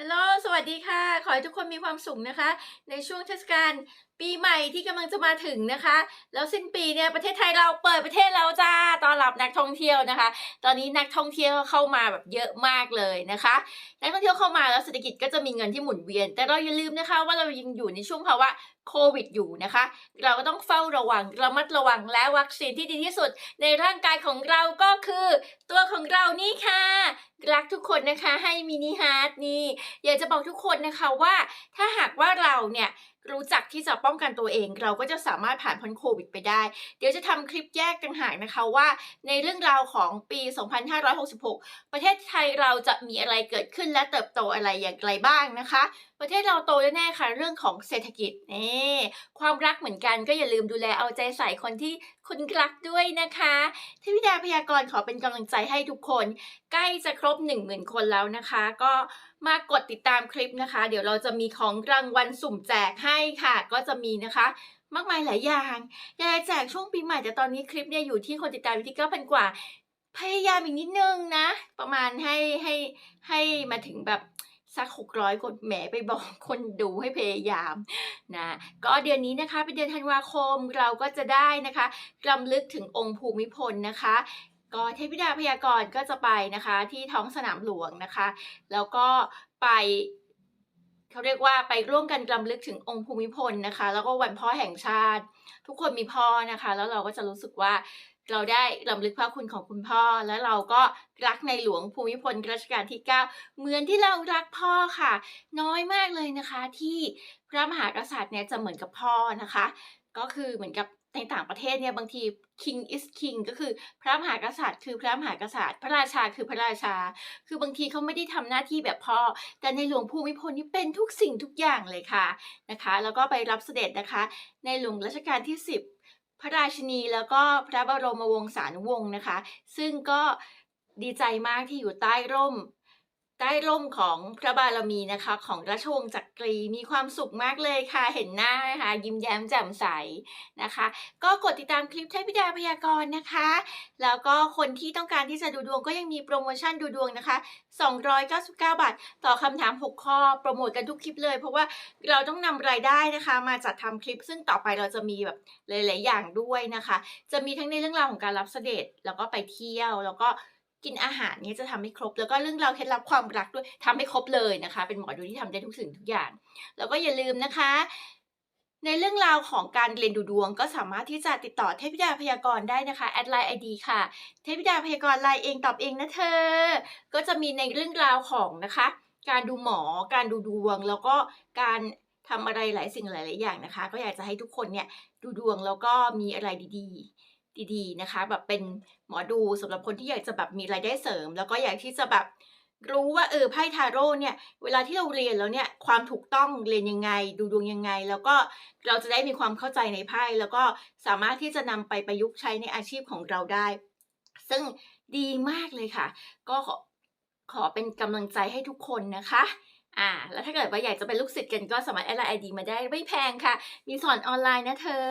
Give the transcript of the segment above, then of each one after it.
ฮัลโหล สวัสดีค่ะ ขอให้ทุกคนมีความสุขนะคะ ในช่วงเทศกาลปีใหม่ที่กำลังจะมาถึงนะคะ แล้วสิ้นปีเนี่ยประเทศไทยเราเปิดประเทศแล้วจ้าต้อนรับนักท่องเที่ยวนะคะ ตอนนี้นักท่องเที่ยวเข้ามาแบบเยอะมากเลยนะคะ นักท่องเที่ยวเข้ามาแล้วเศรษฐกิจก็จะมีเงินที่หมุนเวียน แต่เราอย่าลืมนะคะว่าเรายังอยู่ในช่วงภาวะ โควิดอยู่นะคะ เราก็ต้องเฝ้าระวังระมัดระวังและวัคซีนที่ดีที่สุด ในร่างกายของเราก็คือ ตัวของเรานี่ค่ะ รักทุกคนนะคะให้มินิฮาร์ดนี่ อยากจะบอกทุกคนนะคะว่า ถ้าหากว่าเราเนี่ยรู้จักที่จะป้องกันตัวเอง เราก็จะสามารถผ่านพ้นโควิดไปได้ เดี๋ยวจะทำคลิปแยกต่างหากนะคะว่า ในเรื่องราวของปี 2566 ประเทศไทยเราจะมีอะไรเกิดขึ้นและเติบโตอะไรอย่างไรบ้างนะคะประเทศเราโตแน่ๆค่ะเรื่องของเศรษฐกิจนี่ความรักเหมือนกันก็อย่าลืมดูแลเอาใจใส่คนที่คุณรักด้วยนะคะทวิดาพยากรณ์ขอเป็นกำลังใจให้ทุกคน ใกล้จะครบ 1 0,000 คนแล้วนะคะ ก็มากดติดตามคลิปนะคะ เดี๋ยวเราจะมีของรางวัลสุ่มแจกให้ค่ะ ก็จะมีนะคะมากมายหลายอย่างอยากจะแจกช่วงปีใหม่แต่ตอนนี้คลิปเนี่ยอยู่ที่คนติดตามอยู่ที่9,000 กว่า พยายามอีกนิดนึงนะ ประมาณให้ให้ให้มาถึงแบบ สัก600คนแหมไปบอกคนดูให้พยายามนะก็เดือนนี้นะคะเป็นเดือนธันวาคมเราก็จะได้นะคะรำลึกถึงองค์ภูมิพลนะคะก็เทพธิดาพยากรณ์ก็จะไปนะคะที่ท้องสนามหลวงนะคะ แล้วก็ไปเขาเรียกว่าไปร่วมกันรำลึกถึงองค์ภูมิพลนะคะ แล้วก็วันพ่อแห่งชาติ ทุกคนมีพ่อนะคะ แล้วเราก็จะรู้สึกว่า เราได้รำลึกพระคุณของคุณพ่อ แล้วเราก็รักในหลวงภูมิพลรัชกาลที่ 9 เหมือนที่เรารักพ่อค่ะ น้อยมากเลยนะคะที่พระมหากษัตริย์เนี่ยจะเหมือนกับพ่อนะคะ ก็คือเหมือนกับในต่างประเทศเนี่ยบางที king is king ก็คือพระมหากษัตริย์ คือพระมหากษัตริย์ พระราชาคือพระราชา คือบางทีเขาไม่ได้ทำหน้าที่แบบพ่อ แต่ในหลวงภูมิพลนี่เป็นทุกสิ่งทุกอย่างเลยค่ะนะคะ แล้วก็ไปรับเสด็จนะคะ ในหลวงรัชกาลที่ 10 พระราชินีแล้วก็พระบรมวงศานุวงศ์นะคะ ซึ่งก็ดีใจมากที่อยู่ใต้ร่ม ใต้ร่มของพระบารมีนะคะ ของราชวงศ์จักรีมีความสุขมากเลยค่ะเห็นหน้านะคะ ยิ้มแย้มแจ่มใสนะคะ ก็กดติดตามคลิปเทพธิดาพยากรณ์นะคะ แล้วก็คนที่ต้องการที่จะดูดวงก็ยังมีโปรโมชั่นดูดวงนะคะ 299 บาท ต่อคำถาม 6 ข้อ โปรโมทกันทุกคลิปเลย เพราะว่าเราต้องนำรายได้นะคะ มาจัดทำคลิป ซึ่งต่อไปเราจะมีแบบหลาย ๆ อย่างด้วยนะคะ จะมีทั้งในเรื่องราวของการรับเสด็จแล้วก็ไปเที่ยวแล้วก็ กินอาหารเนี้จะทำให้ครบ แล้วก็เรื่องราวเคล็ดลับความรักด้วยทำให้ครบเลยนะคะ เป็นหมอดูที่ทำได้ทุกสิ่งทุกอย่าง แล้วก็อย่าลืมนะคะ ในเรื่องราวของการเรียนดูดวง ก็สามารถที่จะติดต่อเทพธิดาพยากรณ์ได้นะคะแอดไลน์ไอดีค่ะ เทพธิดาพยากรณ์ไลน์เองตอบเองนะเธอ ก็จะมีในเรื่องราวของนะคะ การดูหมอ การดูดวง แล้วก็การทำอะไรหลายสิ่งหลาย ๆ อย่างนะคะ ก็อยากจะให้ทุกคนเนี่ยดูดวงแล้วก็มีอะไรดี ๆ ดีๆนะคะ แบบเป็นหมอดูสำหรับคนที่อยากจะแบบมีรายได้เสริม แล้วก็อยากที่จะแบบรู้ว่าเออไพ่ทาโร่เนี่ย เวลาที่เราเรียนแล้วเนี่ยความถูกต้องเรียนยังไง ดูดวงยังไง แล้วก็เราจะได้มีความเข้าใจในไพ่แล้วก็สามารถที่จะนำไปประยุกต์ใช้ในอาชีพของเราได้ ซึ่งดีมากเลยค่ะ ก็ขอขอเป็นกำลังใจให้ทุกคนนะคะ อ่า แล้วถ้าเกิดว่าอยากจะเป็นลูกศิษย์กันก็สามารถแอดไลน์ไอดีมาได้ไม่แพงค่ะ มีสอนออนไลน์นะเธอ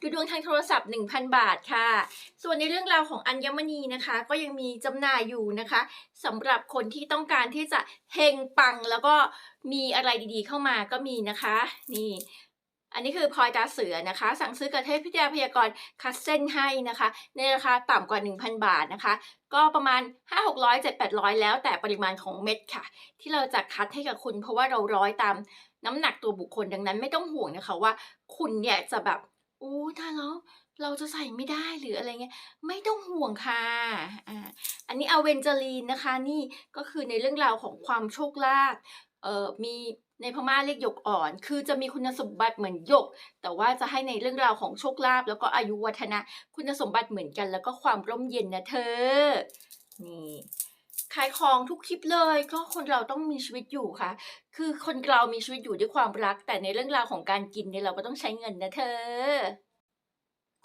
ดูดวงทางโทรศัพท์ 1,000 บาทค่ะ ส่วนในเรื่องราวของอัญมณีนะคะ ก็ยังมีจำหน่ายอยู่นะคะ สำหรับคนที่ต้องการที่จะเฮงปังแล้วก็มีอะไรดีๆเข้ามาก็มีนะคะ นี่ อันนี้คือพลอยตาเสือนะคะ สั่งซื้อกระเทพพิทยาพยากรณ์คัดเส้นให้นะคะ ในราคาต่ำกว่า 1,000 บาทนะคะ ก็ประมาณ 5 600 7 800 แล้วแต่ปริมาณของเม็ดค่ะ ที่เราจะคัดให้กับคุณ เพราะว่าเราร้อยตามน้ำหนักตัวบุคคลดังนั้นไม่ต้องห่วงนะคะว่า คุณเนี่ยจะแบบอู้ถ้าแล้วเราจะใส่ไม่ได้หรืออะไรเงี้ยไม่ต้องห่วงค่ะอ่าอันนี้เอาเวนเจอรีนนะคะนี่ก็คือในเรื่องราวของความโชคลาภเอ่อมี ในพม่าเรียกหยกอ่อน คือจะมีคุณสมบัติเหมือนหยก แต่ว่าจะให้ในเรื่องราวของโชคลาภแล้วก็อายุวัฒนะ คุณสมบัติเหมือนกัน แล้วก็ความร่มเย็นนะเธอ นี่ขายของทุกคลิปเลยก็คนเราต้องมีชีวิตอยู่ค่ะ คือคนเรามีชีวิตอยู่ด้วยความรัก แต่ในเรื่องราวของการกินเนี่ยเราก็ต้องใช้เงินนะเธอ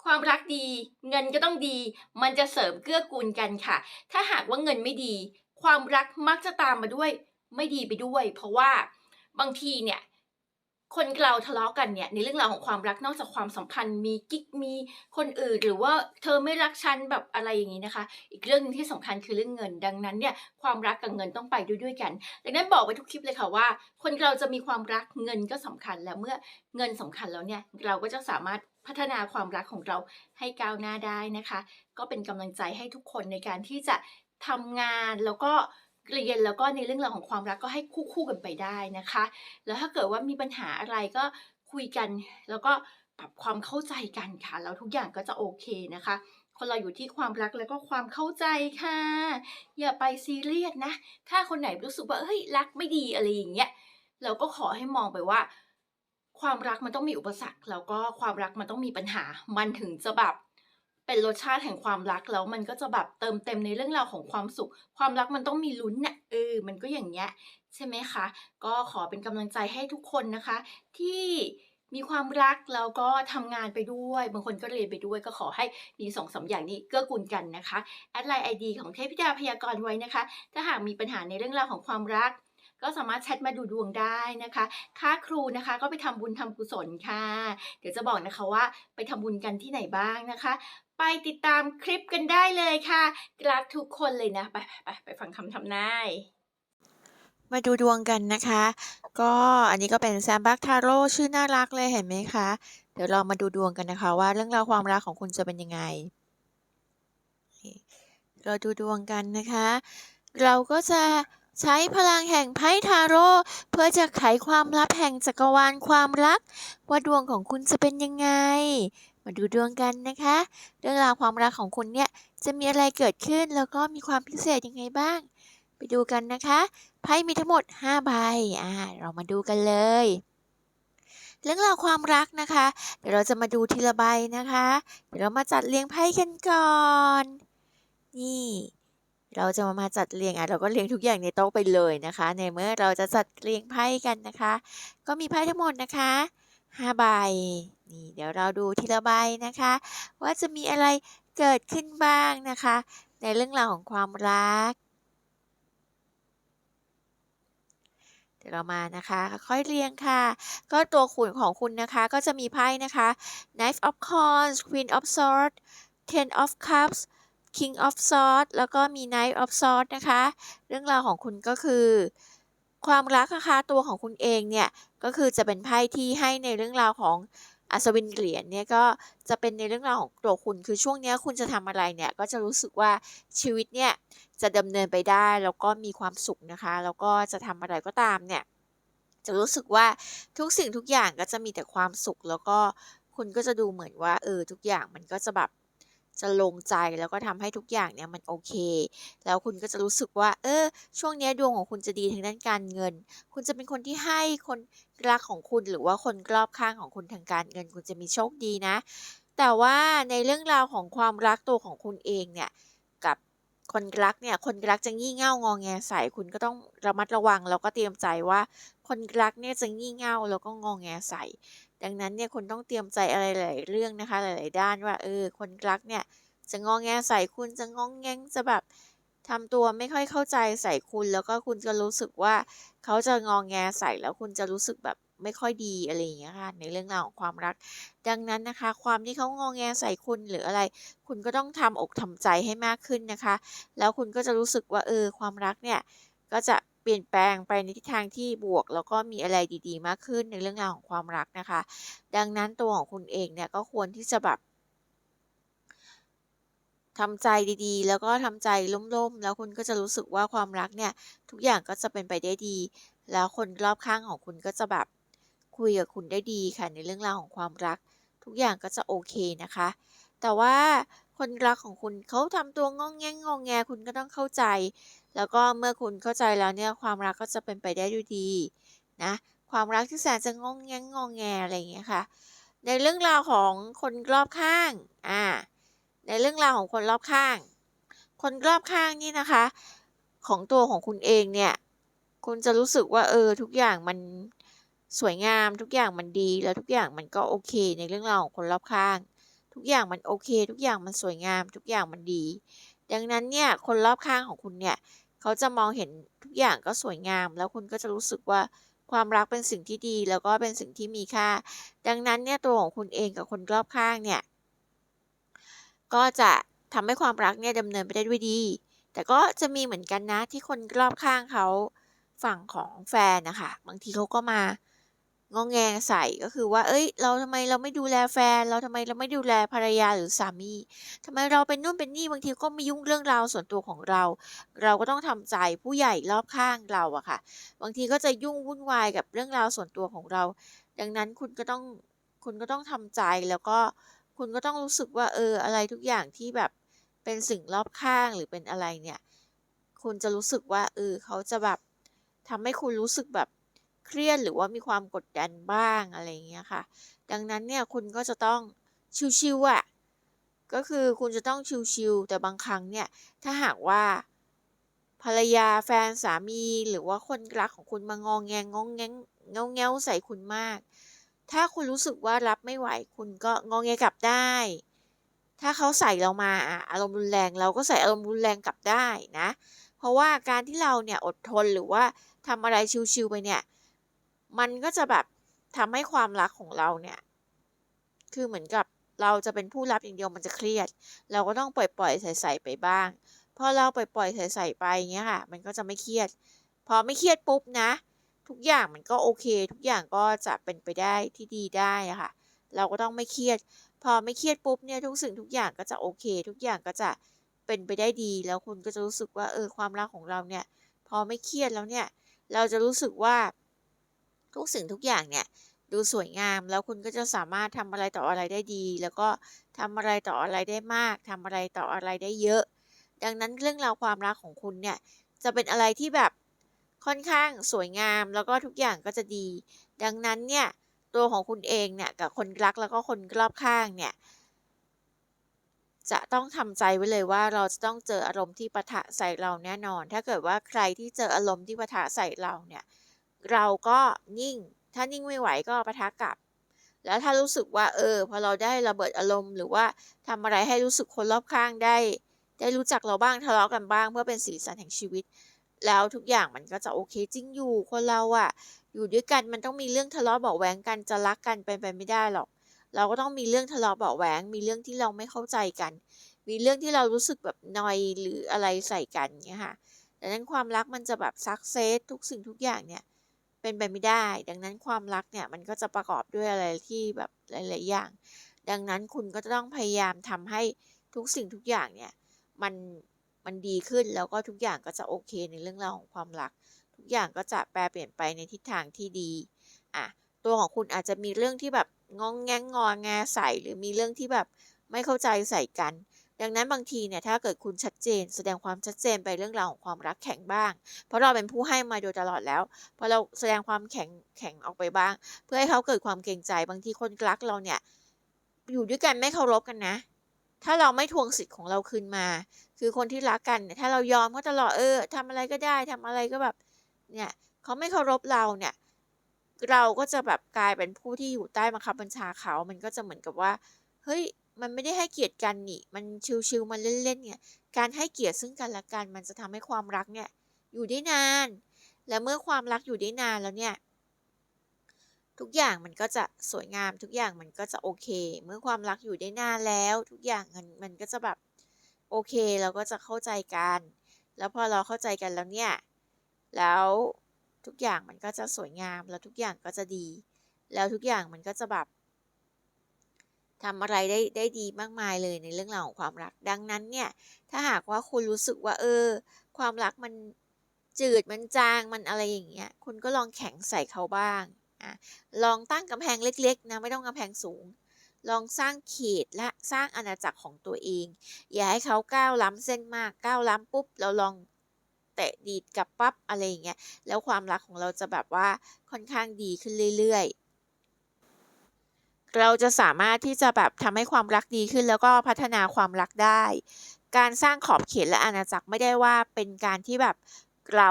ความรักดี เงินก็ต้องดี มันจะเสริมเกื้อกูลกันค่ะ ถ้าหากว่าเงินไม่ดี ความรักมักจะตามมาด้วย ไม่ดีไปด้วย เพราะว่า บางทีเนี่ยคนเราทะเลาะกันเนี่ยในเรื่องราวของความรักนอกจากความสัมพันธ์มีกิ๊กมีคนอื่น หรือว่าเธอไม่รักฉันแบบอะไรอย่างงี้นะคะ อีกเรื่องหนึ่งที่สำคัญคือเรื่องเงิน ดังนั้นเนี่ยความรักกับเงินต้องไปด้วยด้วยกัน ดังนั้นบอกไว้ทุกคลิปเลยค่ะว่า คนเราจะมีความรักเงินก็สำคัญและเมื่อเงินสำคัญแล้วเนี่ยเราก็จะสามารถพัฒนาความรักของเราให้ก้าวหน้าได้นะคะ ก็เป็นกำลังใจให้ทุกคนในการที่จะทำงานแล้วก็ เรียนแล้วก็ในเรื่องราวของความรักก็ให้คู่ๆกันไปได้นะคะ แล้วถ้าเกิดว่ามีปัญหาอะไรก็คุยกันแล้วก็ปรับความเข้าใจกันค่ะ แล้วทุกอย่างก็จะโอเคนะคะ คนเราอยู่ที่ความรักแล้วก็ความเข้าใจค่ะ อย่าไปซีเรียสนะ ถ้าคนไหนรู้สึกว่าเฮ้ยรักไม่ดีอะไรอย่างเงี้ยเราก็ขอให้มองไปว่า ความรักมันต้องมีอุปสรรค แล้วก็ความรักมันต้องมีปัญหา มันถึงจะแบบ เป็นรสชาติแห่งความรักแล้วมันก็จะแบบเติมเต็มในเรื่องราวของความสุข ความรักมันต้องมีลุ้นน่ะเออมันก็อย่างเงี้ยใช่ไหมคะ ก็ขอเป็นกำลังใจให้ทุกคนนะคะ ที่มีความรักแล้วก็ทำงานไปด้วย บางคนก็เรียนไปด้วยก็ขอให้มี2-3อย่างนี้เกื้อกูลกันนะคะแอดไลน์ไอดีของเทพธิดาพยากรณ์ไว้นะคะ ถ้าหากมีปัญหาในเรื่องราวของความรัก ก็สามารถแชตมาดูดวงได้นะคะ ค่าครูนะคะก็ไปทำบุญทำกุศลค่ะ เดี๋ยวจะบอกนะคะว่าไปทำบุญกันที่ไหนบ้างนะคะ ไปติดตามคลิปกันได้เลยค่ะรักทุกคนเลยนะ ไปไปไปฟังคำทำนายมาดูดวงกันนะคะ ก็อันนี้ก็เป็นแซมบักทาโร่ชื่อน่ารักเลยเห็นไหมคะ เดี๋ยวเรามาดูดวงกันนะคะ ว่าเรื่องราวความรักของคุณจะเป็นยังไง เราดูดวงกันนะคะ เราก็จะ ใช้พลังแห่งไพ่ทาโร่เพื่อจะไขความลับแห่งจักรวาลความรัก ว่าดวงของคุณจะเป็นยังไง มาดูดวงกันนะคะ เรื่องราวความรักของคุณเนี่ยจะมีอะไรเกิดขึ้นแล้วก็มีความพิเศษยังไงบ้าง ไปดูกันนะคะไพ่มีทั้งหมด 5 ใบอ่าเรามาดูกันเลยเรื่องราวความรักนะคะ เดี๋ยวเราจะมาดูทีละใบนะคะ เดี๋ยวเรามาจัดเรียงไพ่กันก่อน นี่ เราจะมามาจัดเรียงอะเราก็เรียงทุกอย่างในโต๊ะไปเลยนะคะ ในเมื่อเราจะจัดเรียงไพ่กันนะคะ ก็มีไพ่ทั้งหมดนะคะ5ใบนี่เดี๋ยวเราดูทีละใบนะคะ ว่าจะมีอะไรเกิดขึ้นบ้างนะคะ ในเรื่องราวของความรัก เดี๋ยวเรามานะคะค่อยเรียงค่ะ ก็ตัวขุนของคุณนะคะก็จะมีไพ่นะคะ Knight of Wands Queen of Swords Ten of Cups King of Swords แล้วก็มี Knight of Swords นะคะ เรื่องราวของคุณก็คือ ความรักนะคะตัวของคุณเองเนี่ยก็คือจะเป็นไพ่ที่ให้ในเรื่องราวของอัศวินเหรียญเนี่ยก็จะเป็นในเรื่องราวของตัวคุณคือช่วงนี้คุณจะทำอะไรเนี่ยก็จะรู้สึกว่าชีวิตเนี่ยจะดำเนินไปได้แล้วก็มีความสุขนะคะ แล้วก็จะทำอะไรก็ตามเนี่ยจะรู้สึกว่าทุกสิ่งทุกอย่างก็จะมีแต่ความสุขแล้วก็คุณก็จะดูเหมือนว่าเออทุกอย่างมันก็จะแบบ จะลงใจแล้วก็ทำให้ทุกอย่างเนี่ยมันโอเค แล้วคุณก็จะรู้สึกว่า เออ ช่วงนี้ดวงของคุณจะดีทางด้านการเงิน คุณจะเป็นคนที่ให้คนรักของคุณหรือว่าคนรอบข้างของคุณทางการเงิน คุณจะมีโชคดีนะ แต่ว่าในเรื่องราวของความรักตัวของคุณเองเนี่ยกับคนรักเนี่ยคนรักจะงี่เง่างองแงใส่คุณก็ต้องระมัดระวังแล้วก็เตรียมใจว่า คนรักเนี่ยจะงี่เง่าแล้วก็งองแงใส่ ดังนั้นเนี่ยคุณต้องเตรียมใจอะไรหลายเรื่องนะคะ หลาย ๆ ด้านว่าเออคนรักเนี่ยจะงองแงใส่คุณจะงองแงงจะแบบทำตัวไม่ค่อยเข้าใจใส่คุณ แล้วก็คุณจะรู้สึกว่าเขาจะงองแงใส่แล้วคุณจะรู้สึกแบบไม่ค่อยดีอะไรอย่างเงี้ยค่ะในเรื่องราวของความรัก ดังนั้นนะคะ ความที่เขางองแงใส่คุณหรืออะไร คุณก็ต้องทำอกทำใจให้มากขึ้นนะคะ แล้วคุณก็จะรู้สึกว่าเออความรักเนี่ยก็จะ เปลี่ยนแปลงไปในทิศทางที่บวก แล้วก็มีอะไรดีๆ มากขึ้นในเรื่องราวของความรักนะคะ ดังนั้นตัวของคุณเองเนี่ยก็ควรที่จะแบบทำใจดีๆ แล้วก็ทำใจล่มๆ แล้วคุณก็จะรู้สึกว่าความรักเนี่ย ทุกอย่างก็จะเป็นไปได้ดี แล้วคนรอบข้างของคุณก็จะแบบคุยกับคุณได้ดีค่ะในเรื่องราวของความรัก ทุกอย่างก็จะโอเคนะคะ แต่ว่า คนรักของคุณเขาทำตัวงองแงงงองแงคุณก็ต้องเข้าใจ แล้วก็เมื่อคุณเข้าใจแล้วเนี่ยความรักก็จะเป็นไปได้ด้วยดีนะความรักที่แสนจะงองแงงงองแงอะไรอย่างเงี้ยค่ะ ในเรื่องราวของคนรอบข้างอ่าในเรื่องราวของคนรอบข้าง คนรอบข้างนี่นะคะ ของตัวของคุณเองเนี่ยคุณจะรู้สึกว่าเออทุกอย่างมันสวยงามทุกอย่างมันดีแล้วทุกอย่างมันก็โอเค ในเรื่องราวของคนรอบข้าง ทุกอย่างมันโอเค ทุกอย่างมันสวยงาม ทุกอย่างมันดี ดังนั้นเนี่ยคนรอบข้างของคุณเนี่ยเขาจะมองเห็นทุกอย่างก็สวยงาม แล้วคุณก็จะรู้สึกว่าความรักเป็นสิ่งที่ดีแล้วก็เป็นสิ่งที่มีค่า ดังนั้นเนี่ยตัวของคุณเองกับคนรอบข้างเนี่ยก็จะทำให้ความรักเนี่ยดำเนินไปได้ด้วยดี แต่ก็จะมีเหมือนกันนะที่คนรอบข้างเขาฝั่งของแฟนนะคะบางทีเขาก็มา งองแงใส่ก็คือว่า เอ้ย เราทำไมเราไม่ดูแลแฟน เราทำไมเราไม่ดูแลภรรยาหรือสามีทำไมเราเป็นนู่นเป็นนี่บางทีก็มายุ่งเรื่องราวส่วนตัวของเรา เราก็ต้องทำใจผู้ใหญ่รอบข้างเราอะค่ะ บางทีก็จะยุ่งวุ่นวายกับเรื่องราวส่วนตัวของเรา ดังนั้นคุณก็ต้องคุณก็ต้องทำใจแล้วก็คุณก็ต้องรู้สึกว่าเอออะไรทุกอย่างที่แบบเป็นสิ่งรอบข้างหรือเป็นอะไรเนี่ย คุณจะรู้สึกว่าเออเขาจะแบบทำให้คุณรู้สึกแบบ เครียดหรือว่ามีความกดดันบ้างอะไรอย่างเงี้ยค่ะ ดังนั้นเนี่ยคุณก็จะต้องชิวๆอะก็คือคุณจะต้องชิวๆแต่บางครั้งเนี่ยถ้าหากว่า ภรรยาแฟนสามีหรือว่าคนรักของคุณมางองแงงงแงงเงาเงาใส่คุณมาก ถ้าคุณรู้สึกว่ารับไม่ไหวคุณก็งองแงกลับได้ ถ้าเขาใส่เรามาอะอารมณ์รุนแรงเราก็ใส่อารมณ์รุนแรงกลับได้นะ เพราะว่าการที่เราเนี่ยอดทนหรือว่าทำอะไรชิวๆไปเนี่ย มันก็จะแบบทำให้ความรักของเราเนี่ย คือเหมือนกับเราจะเป็นผู้รับอย่างเดียวมันจะเครียด เราก็ต้องปล่อยๆใส่ๆไปบ้าง พอเราปล่อยๆใส่ๆไปอย่างเงี้ยค่ะ มันก็จะไม่เครียด พอไม่เครียดปุ๊บนะ ทุกอย่างมันก็โอเค ทุกอย่างก็จะเป็นไปได้ที่ดีได้ค่ะ เราก็ต้องไม่เครียด พอไม่เครียดปุ๊บเนี่ยทุกสิ่งทุกอย่างก็จะโอเค ทุกอย่างก็จะเป็นไปได้ดี แล้วคุณก็จะรู้สึกว่าเออความรักของเราเนี่ย พอไม่เครียดแล้วเนี่ย เราจะรู้สึกว่า ทุกสิ่งทุกอย่างเนี่ยดูสวยงามแล้วคุณก็จะสามารถทำอะไรต่ออะไรได้ดี แล้วก็ทำอะไรต่ออะไรได้มากทำอะไรต่ออะไรได้เยอะ ดังนั้นเรื่องราวความรักของคุณเนี่ยจะเป็นอะไรที่แบบค่อนข้างสวยงาม แล้วก็ทุกอย่างก็จะดี ดังนั้นเนี่ยตัวของคุณเองเนี่ยกับคนรักแล้วก็คนรอบข้างเนี่ยจะต้องทำใจไว้เลยว่าเราจะต้องเจออารมณ์ที่ปะทะใส่เราแน่นอน ถ้าเกิดว่าใครที่เจออารมณ์ที่ปะทะใส่เราเนี่ย เราก็นิ่ง ถ้านิ่งไม่ไหวก็ปะทะกลับ แล้วถ้ารู้สึกว่าเออพอเราได้ระเบิดอารมณ์ หรือว่าทำอะไรให้รู้สึกคนรอบข้างได้ ได้รู้จักเราบ้างทะเลาะกันบ้าง เพื่อเป็นสีสันแห่งชีวิต แล้วทุกอย่างมันก็จะโอเคจริงอยู่คนเราอะอยู่ด้วยกันมันต้องมีเรื่องทะเลาะเบาะแว้งกันจะรักกันเป็นไปไม่ได้หรอก เราก็ต้องมีเรื่องทะเลาะเบาะแว้งมีเรื่องที่เราไม่เข้าใจกัน มีเรื่องที่เรารู้สึกแบบนอยหรืออะไรใส่กันเงี้ยค่ะดังนั้นความรักมันจะแบบซักเซสทุกสิ่งทุกอย่างเนี่ย เป็นไปไม่ได้ ดังนั้นความรักเนี่ยมันก็จะประกอบด้วยอะไรที่แบบหลาย ๆ อย่าง ดังนั้นคุณก็จะต้องพยายามทำให้ทุกสิ่งทุกอย่างเนี่ยมันมันดีขึ้นแล้วก็ทุกอย่างก็จะโอเคในเรื่องราวของความรัก ทุกอย่างก็จะแปรเปลี่ยนไปในทิศทางที่ดีอะตัวของคุณอาจจะมีเรื่องที่แบบงองแงงงอแงใส่หรือมีเรื่องที่แบบไม่เข้าใจใส่กัน ดังนั้นบางทีเนี่ยถ้าเกิดคุณชัดเจน แสดงความชัดเจนไปเรื่องราวของความรักแข็งบ้าง เพราะเราเป็นผู้ให้มาโดยตลอดแล้วพอเราแสดงความแข็งแข็งออกไปบ้าง เพื่อให้เขาเกิดความเกรงใจ บางทีคนรักเราเนี่ยอยู่ด้วยกันไม่เคารพกันนะ ถ้าเราไม่ทวงสิทธิ์ของเราคืนมา คือคนที่รักกันเนี่ยถ้าเรายอมเขาตลอดเออทำอะไรก็ได้ทำอะไรก็แบบเนี่ยเขาไม่เคารพเราเนี่ยเราก็จะแบบกลายเป็นผู้ที่อยู่ใต้บังคับบัญชาเขา มันก็จะเหมือนกับว่า เฮ้ย มันไม่ได้ให้เกียรติกันนี่ มันชิวๆมันเล่นๆเนี่ย การให้เกียรติซึ่งกันและกัน มันจะทำให้ความรักเนี่ยอยู่ได้นาน และเมื่อความรักอยู่ได้นานแล้วเนี่ย ทุกอย่างมันก็จะสวยงาม ทุกอย่างมันก็จะโอเค เมื่อความรักอยู่ได้นานแล้ว ทุกอย่างมันมันก็จะแบบโอเคเราก็จะเข้าใจกัน แล้วพอเราเข้าใจกันแล้วเนี่ย แล้วทุกอย่างมันก็จะสวยงาม แล้วทุกอย่างก็จะดี แล้วทุกอย่างมันก็จะแบบ ทำอะไรได้ได้ดีมากมายเลยในเรื่องราวของความรัก ดังนั้นเนี่ยถ้าหากว่าคุณรู้สึกว่าเออ ความรักมันจืดมันจางมันอะไรอย่างเงี้ยคุณก็ลองแข็งใส่เขาบ้างอะลองตั้งกำแพงเล็กๆนะไม่ต้องกำแพงสูง ลองสร้างเขตและสร้างอาณาจักรของตัวเอง อย่าให้เขาก้าวล้ำเส้นมากก้าวล้ำปุ๊บเราลองแตะดีดกับปั๊บอะไรอย่างเงี้ยแล้วความรักของเราจะแบบว่าค่อนข้างดีขึ้นเรื่อยๆ เราจะสามารถที่จะแบบทำให้ความรักดีขึ้น แล้วก็พัฒนาความรักได้ การสร้างขอบเขตและอาณาจักรไม่ได้ว่าเป็นการที่แบบเรา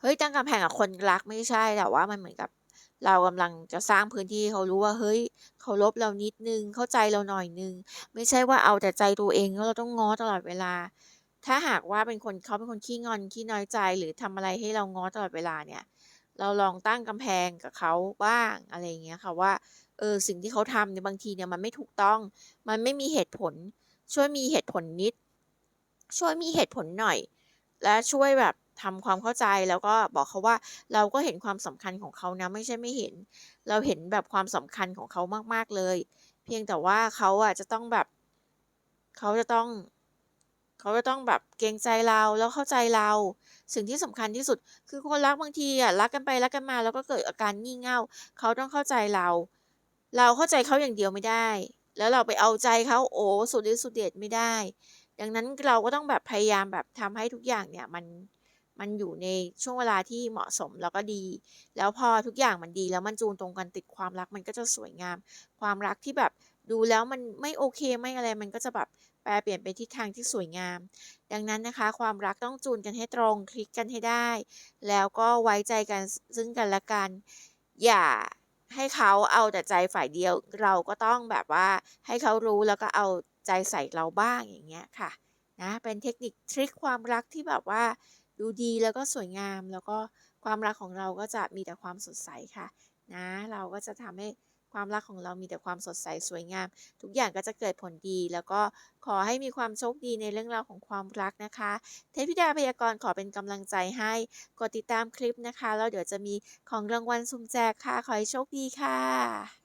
เฮ้ยตั้งกำแพงกับคนรักไม่ใช่แต่ว่ามันเหมือนกับเรากำลังจะสร้างพื้นที่เขารู้ว่าเฮ้ยเคารพเรานิดนึงเข้าใจเราหน่อยนึง ไม่ใช่ว่าเอาแต่ใจตัวเองแล้วเราต้องง้อตลอดเวลา ถ้าหากว่าเป็นคนเขาเป็นคนขี้งอนขี้น้อยใจหรือทำอะไรให้เราง้อตลอดเวลาเนี่ย เราลองตั้งกำแพงกับเขาบ้างอะไรอย่างเงี้ยค่ะว่าเออสิ่งที่เขาทำเนี่ยบางทีเนี่ยมันไม่ถูกต้อง มันไม่มีเหตุผล ช่วยมีเหตุผลนิด ช่วยมีเหตุผลหน่อย และช่วยแบบทำความเข้าใจแล้วก็บอกเขาว่าเราก็เห็นความสำคัญของเขานะไม่ใช่ไม่เห็น เราเห็นแบบความสำคัญของเขามากๆเลย เพียงแต่ว่าเขาอะจะต้องแบบ เขาจะต้อง เขาจะต้องแบบเกรงใจเราแล้วเข้าใจเรา สิ่งที่สำคัญที่สุด คือคนรักบางทีอะรักกันไปรักกันมา แล้วก็เกิดอาการงี่เง่าเขาต้องเข้าใจเรา เราเข้าใจเขาอย่างเดียวไม่ได้ แล้วเราไปเอาใจเขาโอ้สุดฤทธิ์สุดเดชไม่ได้ ดังนั้นเราก็ต้องแบบพยายามแบบทำให้ทุกอย่างเนี่ยมันมันอยู่ในช่วงเวลาที่เหมาะสมแล้วก็ดี แล้วพอทุกอย่างมันดีแล้วมันจูนตรงกันติดความรักมันก็จะสวยงาม ความรักที่แบบดูแล้วมันไม่โอเคไม่อะไรมันก็จะแบบ แปลเปลี่ยนไปทิศทางที่สวยงาม ดังนั้นนะคะ ความรักต้องจูนกันให้ตรงคลิกกันให้ได้ แล้วก็ไว้ใจกันซึ่งกันและกัน อย่าให้เขาเอาแต่ใจฝ่ายเดียว เราก็ต้องแบบว่าให้เขารู้แล้วก็เอาใจใส่เราบ้างอย่างเงี้ยค่ะนะเป็นเทคนิคทริคความรักที่แบบว่าดูดีแล้วก็สวยงามแล้วก็ความรักของเราก็จะมีแต่ความสดใสค่ะนะเราก็จะทำให้ ความรักของเรามีแต่ความสดใสสวยงาม ทุกอย่างก็จะเกิดผลดี แล้วก็ขอให้มีความโชคดีในเรื่องราวของความรักนะคะ เทพธิดาพยากรณ์ขอเป็นกำลังใจให้กดติดตามคลิปนะคะแล้วเดี๋ยวจะมีของรางวัลสุ่มแจกค่ะขอให้โชคดีค่ะ